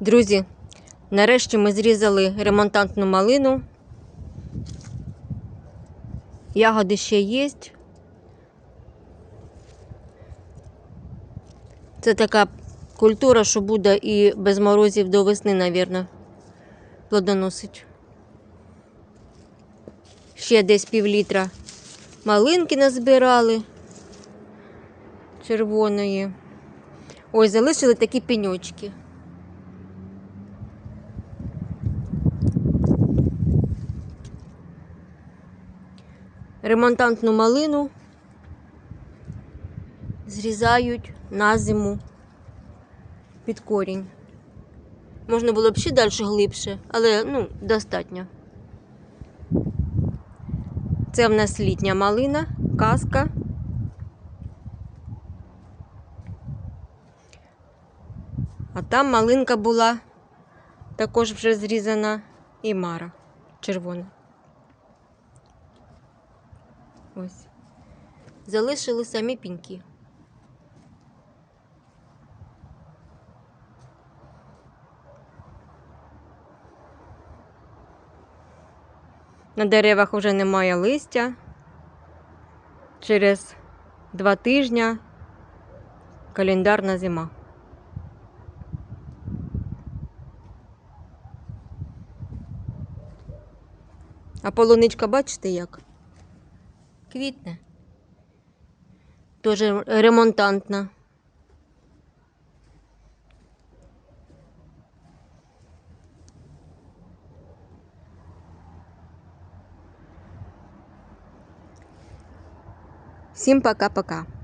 Друзі, нарешті ми зрізали ремонтантну малину. Ягоди ще є. Це така культура, що буде і без морозів до весни, мабуть, плодоносить. Ще десь пів літра малинки назбирали червоної. Ой, залишили такі пеньочки. Ремонтантну малину зрізають на зиму під корінь. Можна було б ще далі глибше, але ну, достатньо. Це в нас літня малина, казка. А там малинка була також вже зрізана і мара червона. Ось. Залишили самі піньки. На деревах вже немає листя. Через два тижні календарна зима. А полуничка, бачите як? Квітне. Тоже ремонтантна. Всім пока-пока.